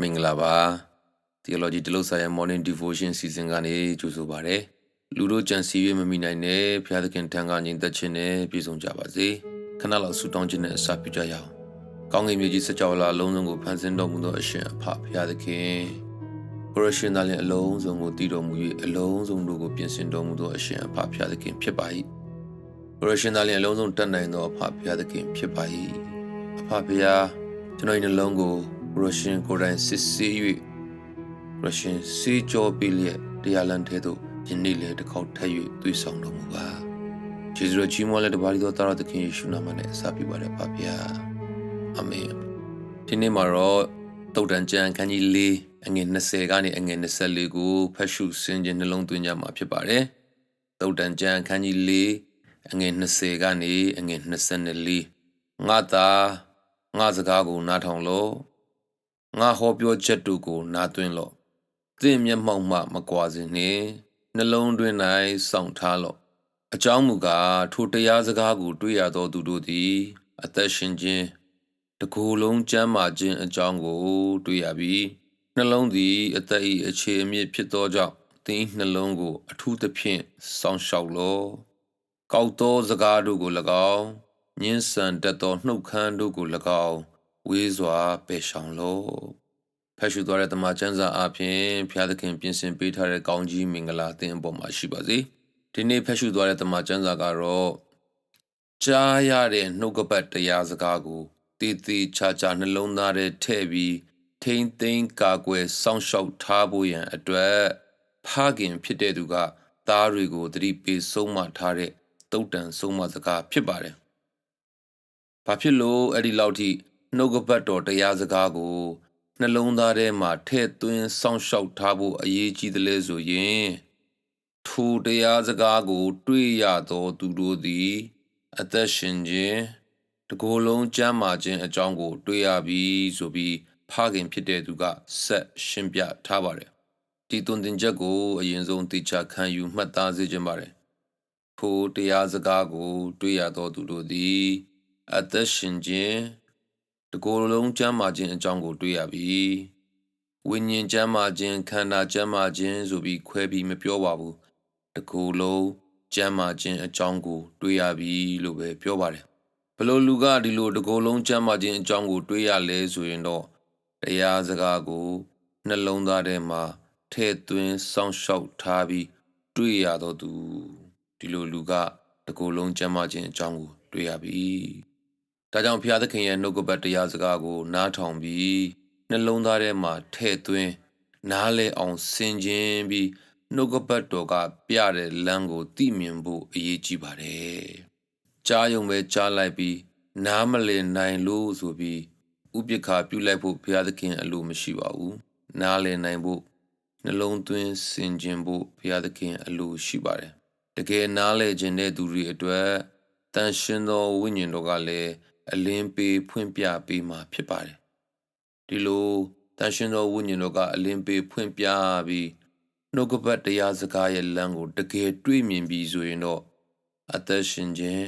မင်္ဂလာပါ Theology တလို့ဆိုင်ရာ Morning Devotion Season ကနေကြိုဆိုပါရစေလူတို့ကြံစည်၍မမိနိုင်တဲ့ဘုရားသခင်ထံကညီသက်ခြင်းနဲ့ပြည့်စုံကြပါစေခဏလောက်ဆုတောင်းခြင်းနဲ့အစပြုကြရအောင်ကောင်းကင်မြေကြီးစကြဝဠာအလုံးစုံကိုဖန်ဆင်းတော်မူသောအရှင်အဖဘုရားသခင်ဘရရှင်သားလင်အလုံးစုံကိုတည်တော်မူ၍အလုံးစုံတို့ကိုပြင်ဆင်တော်မူသောအရှင်အဖဘုရားသခင်ဖြစ်ပါ၏ဘရရှင်သားလင်အလုံးစုံတတ်နိုင်သောအဖဘုရားသခင်ဖြစ်ပါ၏အဖဘုရားကျွန်တော်၏နှလုံးကို ရရှင်ကိုယ်တိုင်စစ်ဆေး၍ရရှင်စေးကြောပေးလျက်တရားလမ်းထဲသို့ယနေ့လည်းတစ်ခေါက်ထပ်၍သွေးဆောင်တော်မူပါကျေးဇူးတော်ကြီးမွန်လည်းတပါးသောတာရသခင်ယေရှုနာမနဲ့အစပြုပါရပါဗျာအာမင်ဒီနေ့မှာတော့တုတ်တန်ကျမ်းခန်းကြီး၄အငယ်20ကနေအငယ်24ကိုဖတ်ရှုစင်ခြင်းနှလုံးသွင်းကြမှာဖြစ်ပါတယ်တုတ်တန်ကျမ်းခန်းကြီး၄အငယ်20ကနေအငယ်24ငါသာငါစကားကိုနားထောင်လို့ ငါဟောပြောချက်တို့ကို နားသွင်းလော့သင်မျက်မှောက်မှမကွာစေနှင့်နှလုံးတွင်၌စောင့်ထားလော့အကြောင်းမူကားထိုတရားစကားကို တွေ့ရသောသူတို့သည် အသက်ရှင်ခြင်းတကူလုံးကျမ်းမာခြင်းအကြောင်းကို တွေ့ရပြီးနှလုံးသည် အသက်၏အခြေအမြစ်ဖြစ်သောကြောင့်သင်နှလုံးကို အထူးသဖြင့်စောင့်ရှောက်လော့ကောက်သောစကားတို့ကို၎င်းညှင်းဆန်တတ်သောနှုတ်ခမ်းတို့ကို၎င်း ဝေးစွာပယ်ရှောင်လို့ဖတ်ရှုသွားတဲ့တမန်ကျမ်းစာအပြင်ဖျားသခင်ပြင်ဆင်ပေးထားတဲ့ကောင်းကြီးမင်္ဂလာသင်အပေါ်မှာရှိပါစေဒီနေ့ဖတ်ရှုသွားတဲ့တမန်ကျမ်းစာကတော့ကြားရတဲ့နှုတ်ကပတ်တရားစကားကိုတည်တည်ချာချာနှလုံးသားထဲထည့်ပြီးထိမ့်သိမ်းကာကွယ်စောင့်ရှောက်ထားဖို့ရန်အတွက်ဖခင်ဖြစ်တဲ့သူကသားတွေကိုတတိပေးဆုံးမထားတဲ့တုတ်တန်ဆုံးမစကားဖြစ်ပါတယ်။ဘာဖြစ်လို့အဲ့ဒီလောက်ထိ နှုတ်ကပတ်တော်တရားစကားကိုနှလုံးသားထဲမှာထည့်သွင်းစောင့်ရှောက်ထားဖို့အရေးကြီးတယ်လေဆိုရင်ထိုတရားစကားကို တွေ့ရသောသူတို့သည် အသက်ရှင်ခြင်းတကိုယ်လုံးကျမ်းမာခြင်းအကြောင်းကို တွေ့ရပြီဆိုပြီးဖခင်ဖြစ်တဲ့သူကဆက်ရှင်းပြထားပါတယ်ဒီသွန်သင်ချက်ကိုအရင်ဆုံးသိချခံယူမှတ်သားစေခြင်းပါတယ်ထိုတရားစကားကို တွေ့ရသောသူတို့သည် အသက်ရှင်ခြင်း တကိုယ်လုံးကျမ်းမာခြင်းအကြောင်းကိုတွေ့ရပြီဝိညာဉ်ကျမ်းမာခြင်းခန္ဓာကျမ်းမာခြင်းဆိုပြီးခွဲပြီးမပြောပါဘူးတကိုယ်လုံးကျမ်းမာခြင်းအကြောင်းကိုတွေ့ရပြီလို့ပဲပြောပါတယ်ဘလို့လူကဒီလိုတကိုယ်လုံးကျမ်းမာခြင်းအကြောင်းကိုတွေ့ရလဲဆိုရင်တော့တရားစကားကိုနှလုံးသားထဲမှာထည့်သွင်းစောင့်ရှောက်ထားပြီးတွေ့ရတော့သူဒီလိုလူကတကိုယ်လုံးကျမ်းမာခြင်းအကြောင်းကိုတွေ့ရပြီ ဒါကြောင့်ဘုရားသခင်ရဲ့နှုတ်ကပတ်တရားစကားကို နားထောင်ပြီးနှလုံးသားထဲမှာထည့်သွင်းနားလည်အောင်ဆင်ခြင်ပြီးနှုတ်ကပတ်တော်ကပြတဲ့လမ်းကိုသိမြင်ဖို့အရေးကြီးပါတယ်။ကြားယုံပဲကြားလိုက်ပြီးနားမလည်နိုင်လို့ဆိုပြီးဥပိ္ပခာပြုလိုက်ဖို့ဘုရားသခင်အလိုမရှိပါဘူး။နားလည်နိုင်ဖို့နှလုံးသွင်းဆင်ခြင်ဖို့ဘုရားသခင်အလိုရှိပါတယ်။တကယ်နားလည်ခြင်းတဲ့သူတွေအတွက်တန်ရှင်သောဝိညာဉ်တော်ကလည်း အလင်းပေးဖွင့်ပြပေးမှာဖြစ်ပါတယ်ဒီလိုတန်ရှင်သောဝိညာဉ်တော်ကအလင်းပေးဖွင့်ပြပြီးနှုတ်ကပတ်တရားစကားရဲ့လမ်းကိုတကယ်တွေ့မြင်ပြီးဆိုရင်တော့အသက်ရှင်ခြင်း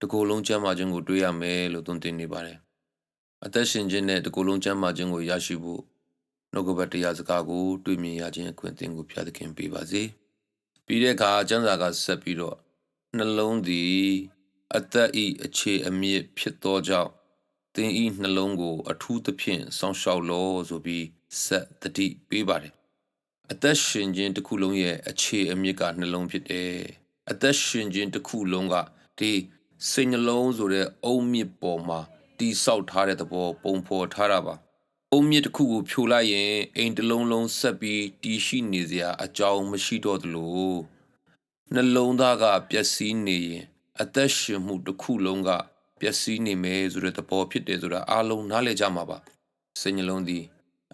တကူလုံးကျမ်းမာခြင်းကိုတွေ့ရမယ်လို့သွန်သင်နေပါတယ်အသက်ရှင်ခြင်းနဲ့တကူလုံးကျမ်းမာခြင်းကိုရရှိဖို့နှုတ်ကပတ်တရားစကားကိုတွေ့မြင်ရခြင်းအခွင့်အရေးကိုဖျားသခင်ပေးပါစေပြီးတဲ့အခါကျမ်းစာကဆက်ပြီးတော့နှလုံးသည် အသက်ဤအခြေအမြစ်ဖြစ်သောကြောင့်သင်ဤနှလုံးကို အထူးသဖြင့်စောင့်ရှောက်လောဆိုပြီးဆက်တတိပေးပါတယ်အသက်ရှင်ခြင်းတစ်ခုလုံးရဲ့အခြေအမြစ်ကနှလုံးဖြစ်တယ်အသက်ရှင်ခြင်းတစ်ခုလုံးကဒီစိတ်နှလုံးဆိုတဲ့အုံမြစ်ပေါ်မှာတိဆောက်ထားတဲ့သဘော ပုံဖော်ထားတာပါအုံမြစ်တစ်ခုကိုဖြိုလိုက်ရင်အိမ်တစ်လုံးလုံးဆက်ပြီးတည်ရှိနေစရာအကြောင်းမရှိတော့သလိုနှလုံးသားကပျက်စီးနေရင် အသက်ရှင်မှုတစ်ခုလုံးကပျက်စီးနေမယ်ဆိုတဲ့သဘောဖြစ်တယ်ဆိုတာအားလုံးနားလည်ကြမှာပါစိတ်နှလုံးသည်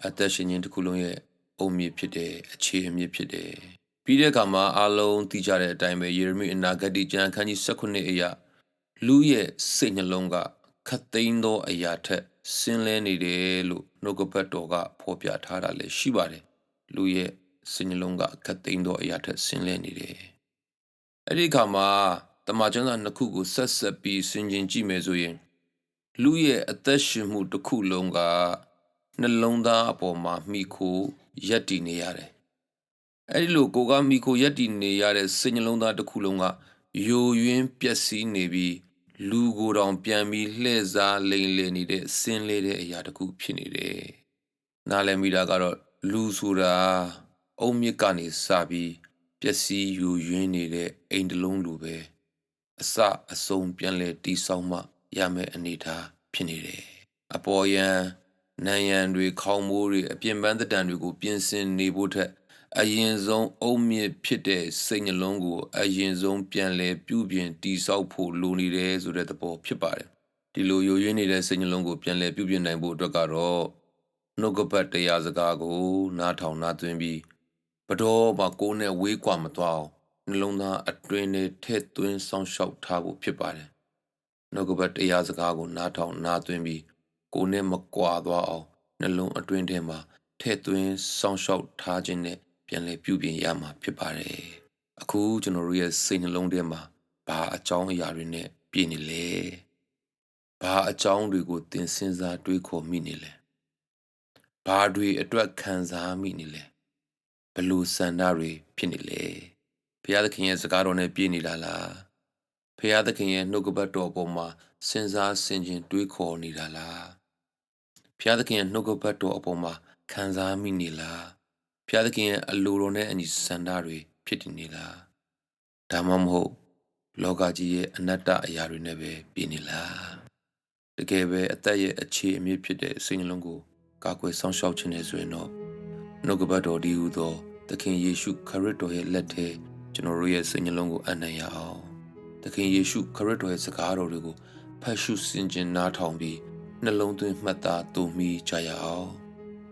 အသက်ရှင်ခြင်းတစ်ခုလုံးရဲ့အုံမြစ်ဖြစ်တယ်အခြေအမြစ်ဖြစ်တယ်ပြီးတဲ့အခါမှာအားလုံးသိကြတဲ့အတိုင်းပဲယေရမိအနာဂတိကျမ်းခန်းကြီး16အရာလူရဲ့စိတ်နှလုံးကခတ်သိမ်းသောအရာထက်ဆင်းလဲနေတယ်လို့နှုတ်ကပတ်တော်ကဖော်ပြထားတာလည်းရှိပါတယ်လူရဲ့စိတ်နှလုံးကခတ်သိမ်းသောအရာထက်ဆင်းလဲနေတယ်အဲ့ဒီအခါမှာ တမန်ကျမ်းစာနှစ်ခုကိုဆက်ဆက်ပြီးဆင်ခြင်ကြည့်မယ်ဆိုရင်လူရဲ့အသက်ရှင်မှုတစ်ခုလုံးကနှလုံးသားအပေါ်မှာမိခိုရက်တည်နေရတယ်အဲ့ဒီလိုကိုကမိခိုရက်တည်နေရတဲ့စိတ်နှလုံးသားတစ်ခုလုံးကယိုယွင်းပျက်စီးနေပြီးလူကိုယ်တောင်ပြန်ပြီးလှည့်စားလိမ်လည်နေတဲ့ဆင်းလေးတဲ့အရာတစ်ခုဖြစ်နေတယ်နားလည်မိတာကတော့လူဆိုတာအုံမြစ်ကနေစပြီးပျက်စီးယူရင်းနေတဲ့အိမ်တစ်လုံးလိုပဲ အစအဆုံးပြန်လဲတီးဆောင်မှရမယ့်အနေအထားဖြစ်နေတယ်အပေါ်ယံနံရံတွေခေါင်းမိုးတွေအပြင်ပန်းတံတွေကို ပြင်ဆင်နေဖို့ထက်အရင်ဆုံးအုံမြင့်ဖြစ်တဲ့စိတ်နှလုံးကို အရင်ဆုံးပြန်လဲပြုပြင်တီဆောက်ဖို့လိုနေတယ်ဆိုတဲ့သဘောဖြစ်ပါတယ်ဒီလိုယိုယွင်းနေတဲ့စိတ်နှလုံးကိုပြန်လဲပြုပြင်နိုင်ဖို့အတွက်ကတော့နှုတ်ကပတ်တရားစကားကို နားထောင်နားသွင်းပြီးဘတော်မှာကိုယ်နဲ့ဝေးကွာမသွားအောင် နှလုံးသားအတွင်းနဲ့ထည့်သွင်းဆောင်ရှောက်ထားဖို့ဖြစ်ပါတယ်နှုတ်ကပတ်တရားစကားကိုနားထောင်နားသွင်းပြီးကိုယ်နဲ့မကွာသွားအောင်နှလုံးအတွင်းထဲမှာထည့်သွင်းဆောင်ရှောက်ထားခြင်းနဲ့ပြန်လည်ပြုပြင်ရမှာဖြစ်ပါတယ်အခုကျွန်တော်တို့ရဲ့စိတ်နှလုံးထဲမှာဘာအကြောင်းအရာတွေနဲ့ပြည့်နေလဲဘာအကြောင်းတွေကိုသင်စဉ်းစားတွေးခေါ်မိနေလဲဘာတွေအတွက်ခံစားမိနေလဲဘလို့စန္ဒတွေဖြစ်နေလဲ ဘုရားသခင်ရဲ့စကားတော်နဲ့ပြည့်နေတာလားဖရာသခင်ရဲ့နှုတ်ကပတ်တော်ပေါ်မှာစဉ်းစားဆင်ခြင်တွေးခေါ်နေတာလားဖရာသခင်ရဲ့နှုတ်ကပတ်တော်အပေါ်မှာခံစားမိနေလားဖရာသခင်ရဲ့အလိုတော်နဲ့အညီစန္ဒတွေဖြစ်တည်နေလားဒါမှမဟုတ် လောကကြီးရဲ့အနတ္တအရာတွေနဲ့ပဲပြည်နေလားတကယ်ပဲအသက်ရဲ့အခြေအမြစ်ဖြစ်တဲ့စိတ်နှလုံးကိုကာကွယ်ဆောင်ရှောက်ခြင်းနဲ့ဆိုရင်တော့နှုတ်ကပတ်တော်ဒီဟူသောသခင်ယေရှုခရစ်တော်ရဲ့လက်ထဲ ကျွန်တော်တို့ရဲ့စိတ်နှလုံးကိုအနံ့ရအောင်သခင်ယေရှုခရစ်တော်ရဲ့စကားတော်တွေကိုဖတ်ရှုစင်ကြင်နားထောင်ပြီးနှလုံးသွင်းမှတ်သားတူမီကြရအောင်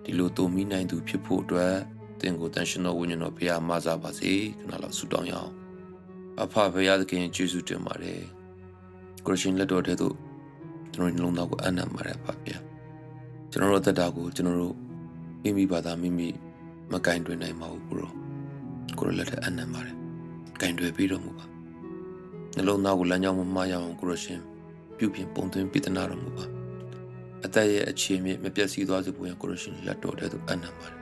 ဒီလိုတူမီနိုင်သူဖြစ်ဖို့အတွက်သင်ကိုတန်ရှင်တော်ဝိညာဉ်တော်ဘုရားမဆာပါစေခဏလောက်ဆုတောင်းရအောင်အဖဘုရားသခင်ယေရှုတင်ပါတယ်ကိုရရှင်လက်တော်ထဲသို့ကျွန်တော်နှလုံးသားကိုအနံ့ပါတယ်ဖဗျာကျွန်တော်တို့တက်တာကိုကျွန်တော်တို့မိမိဘာသာမိမိမကင်တွင်နိုင်ပါဘူးကိုရောကိုရလက်ထအနံ့ပါတယ် ကင်တွယ်ပြီးတော့မူပါနှလုံးသားကိုလမ်းကြောင်းမမှားရအောင်ကိုရရှင်ပြုပြင်ပုံသွင်းပြဒနာတော်မူပါအသက်ရဲ့အခြေမြစ်မပြတ်စည်းသွားစေဖို့ရန်ကိုရရှင်လက်တော်ထဲသို့အနံ့ပါတယ်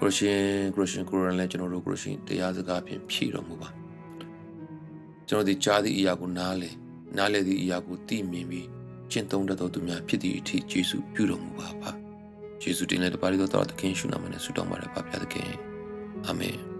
ကိုရရှင်ကိုရရှင်ကိုရန်လည်းကျွန်တော်တို့ကိုရရှင်တရားစကားဖြင့်ဖြည့်တော်မူပါကျွန်တော်ဒီကြားသည့်အရာကိုနားလေနားလေသည့်အရာကိုသိမြင်ပြီးကျင့်သုံးတတ်သောသူများဖြစ်သည့်အထိယေရှုပြုတော်မူပါပါယေရှုတင်တဲ့တပါးတော်တော်သခင်ရှုနာမနဲ့ဆုတောင်းပါတယ်ပါဖျားသခင်အာမင်